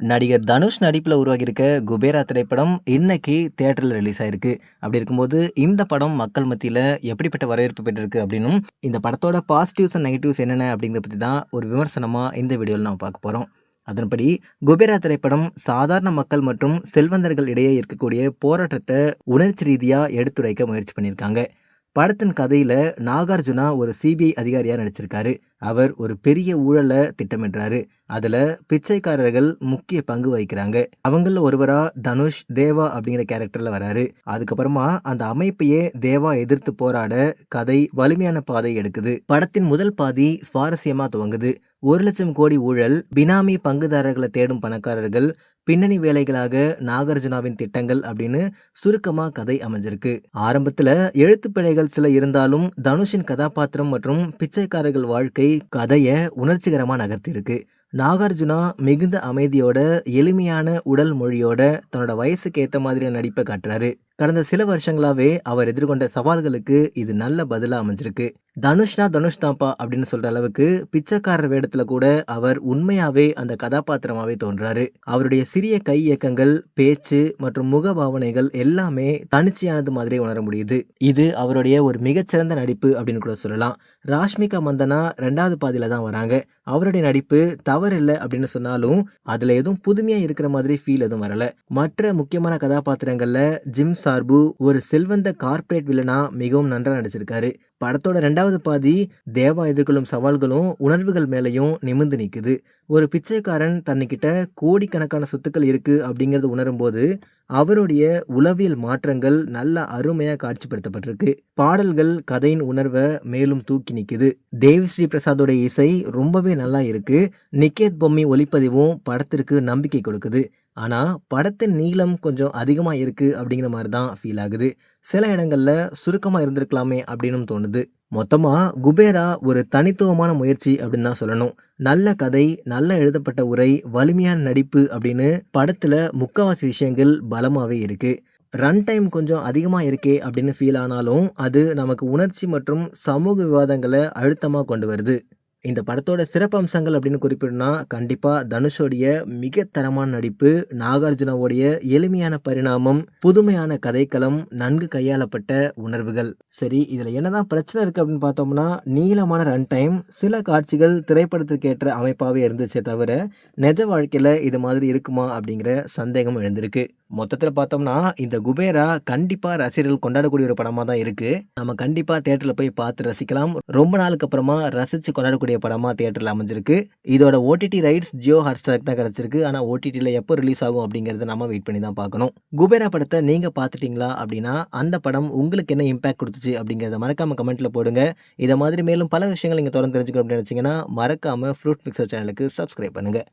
நடிகர் தனுஷ் நடிப்பில் உருவாகியிருக்க குபேரா திரைப்படம் இன்னைக்கு தியேட்டரில் ரிலீஸ் ஆயிருக்கு. அப்படி இருக்கும்போது இந்த படம் மக்கள் மத்தியில் எப்படிப்பட்ட வரவேற்பு பெற்றிருக்கு அப்படின்னும் இந்த படத்தோட பாசிட்டிவ்ஸ் அண்ட் நெகட்டிவ்ஸ் என்னென்ன அப்படிங்கிறத பற்றி தான் ஒரு விமர்சனமாக இந்த வீடியோவில் நம்ம பார்க்க போகிறோம் அதன்படி குபேரா திரைப்படம் சாதாரண மக்கள் மற்றும் செல்வந்தர்கள் இடையே இருக்கக்கூடிய போராட்டத்தை உணர்ச்சி ரீதியாக எடுத்துரைக்க முயற்சி பண்ணியிருக்காங்க. படத்தின் கதையில் நாகார்ஜுனா ஒரு சிபிஐ அதிகாரியாக நடிச்சிருக்காரு. அவர் ஒரு பெரிய ஊழலை திட்டமிடுறாரு. அதில் பிச்சைக்காரர்கள் முக்கிய பங்கு வகிக்கிறாங்க. அவங்களில் ஒருவராக தனுஷ் தேவா அப்படிங்கிற கேரக்டரில் வராரு. அதுக்கப்புறமா அந்த அமைப்பையே தேவா எதிர்த்து போராட கதை வலிமையான பாதை எடுக்குது. படத்தின் முதல் பாதி சுவாரஸ்யமாக துவங்குது. ஒரு லட்சம் கோடி ஊழல் பினாமி பங்குதாரர்களை தேடும் பணக்காரர்கள் பின்னணி வேலைகளாக நாகார்ஜுனாவின் திட்டங்கள் அப்படின்னு சுருக்கமாக கதை அமைஞ்சிருக்கு. ஆரம்பத்தில் எழுத்துப்பிழைகள் சில இருந்தாலும் தனுஷின் கதாபாத்திரம் மற்றும் பிச்சைக்காரர்கள் வாழ்க்கை கதையை உணர்ச்சிகரமாக நகர்த்தியிருக்கு. நாகார்ஜுனா மிகுந்த அமைதியோட எளிமையான உடல் மொழியோட தன்னோட வயசுக்கு ஏற்ற மாதிரியான நடிப்பை காட்டுறாரு. கடந்த சில வருஷங்களாவே அவர் எதிர்கொண்ட சவால்களுக்கு இது நல்ல பதிலாக அமைஞ்சிருக்கு. தனுஷ்னா தனுஷ் தாப்பா அப்படின்னு சொல்ற அளவுக்கு பிச்சைக்காரர் வேடத்துல கூட அவர் உண்மையாவே அந்த கதாபாத்திரமாவே தோன்றாரு. அவருடைய சிறிய கை இயக்கங்கள் பேச்சு மற்றும் முக பாவனைகள் எல்லாமே தனிச்சையானது மாதிரி உணர முடியுது. இது அவருடைய ஒரு மிகச்சிறந்த நடிப்பு அப்படின்னு கூட சொல்லலாம். ராஷ்மிகா மந்தனா ரெண்டாவது பாதியில தான் வராங்க. அவருடைய நடிப்பு தவறில்லை அப்படின்னு சொன்னாலும் அதுல எதுவும் புதுமையா இருக்கிற மாதிரி ஃபீல் எதுவும் வரல. மற்ற முக்கியமான கதாபாத்திரங்கள்ல ஜிம்ஸ் சார்பு ஒரு செல்வந்த கார்ப்பரேட் வில்லனா மிகவும் நன்றாக நடிச்சிருக்காரு. படத்தோட ரெண்டாவது பாதி தேவா எதிர்கொள்ளும் சவால்களும் உணர்வுகள் மேலேயும் நிமிர்ந்து நிற்குது ஒரு பிச்சைக்காரன் தன்னைக்கிட்ட கோடிக்கணக்கான சொத்துக்கள் இருக்குது அப்படிங்கிறது உணரும்போது அவருடைய உளவியல் மாற்றங்கள் நல்ல அருமையாக காட்சிப்படுத்தப்பட்டிருக்கு. பாடல்கள் கதையின் உணர்வை மேலும் தூக்கி நிற்குது தேவிஸ்ரீ பிரசாதோட இசை ரொம்பவே நல்லா இருக்கு. நிக்கேத் பொம்மி ஒளிப்பதிவும் படத்திற்கு நம்பிக்கை கொடுக்குது. ஆனால் படத்தின் நீளம் கொஞ்சம் அதிகமாக இருக்குது அப்படிங்கிற மாதிரி தான் ஃபீல் ஆகுது. சில இடங்களில் சுருக்கமாக இருந்திருக்கலாமே அப்படின்னு தோணுது. மொத்தமாக குபேரா ஒரு தனித்துவமான முயற்சி அப்படின்னு தான் சொல்லணும். நல்ல கதை நல்ல எழுதப்பட்ட உரை வலிமையான நடிப்பு அப்படின்னு படத்தில் முக்கால்வாசி விஷயங்கள் பலமாகவே இருக்குது ரன் டைம் கொஞ்சம் அதிகமாக இருக்கே அப்படின்னு ஃபீல் ஆனாலும் அது நமக்கு உணர்ச்சி மற்றும் சமூக விவாதங்களை அழுத்தமாக கொண்டு வருது. இந்த படத்தோட சிறப்பம்சங்கள் அப்படின்னு குறிப்பிடணும்னா கண்டிப்பாக தனுஷோடைய மிக தரமான நடிப்பு நாகார்ஜுனாவுடைய எளிமையான பரிணாமம் புதுமையான கதைக்களம் நன்கு கையாளப்பட்ட உணர்வுகள். சரி இதில் என்னதான் பிரச்சனை இருக்குது அப்படின்னு பார்த்தோம்னா நீளமான ரன் டைம் சில காட்சிகள் திரைப்படத்திற்கேற்ற அமைப்பாகவே இருந்துச்சே தவிர நிஜ வாழ்க்கையில் இது மாதிரி இருக்குமா அப்படிங்கிற சந்தேகம் எழுந்திருக்கு. மொத்தத்தில் பார்த்தோம்னா இந்த குபேரா கண்டிப்பாக ரசிகர்கள் கொண்டாடக்கூடிய ஒரு படமாக தான் இருக்குது நம்ம கண்டிப்பாக தேட்டரில் போய் பார்த்து ரசிக்கலாம். ரொம்ப நாளுக்கு அப்புறமா ரசித்து கொண்டாடக்கூடிய படமாக தேட்டரில் அமைஞ்சிருக்கு. இதோட ஓடிடி ரைட்ஸ் ஜியோ ஹாட்ஸ்டாருக்கு தான் கிடச்சிருக்கு. ஆனால் ஓடிடியில் எப்போ ரிலீஸ் ஆகும் அப்படிங்கிறத நம்ம வெயிட் பண்ணி தான் பார்க்கணும். குபேரா படத்தை நீங்கள் பார்த்துட்டிங்களா அப்படின்னா அந்த படம் உங்களுக்கு என்ன இம்பாக்ட் கொடுத்துச்சு அப்படிங்கிறத மறக்காமல் கமெண்ட்டில் போடுங்க. இதை மாதிரி மேலும் பல விஷயங்கள் நீங்கள் தொடர்ந்து தெரிஞ்சுக்கணும் அப்படின்னு நினச்சிங்கன்னா மறக்காமல் ஃப்ரூட் மிக்சர் சேனலுக்கு சப்ஸ்கிரைப் பண்ணுங்கள்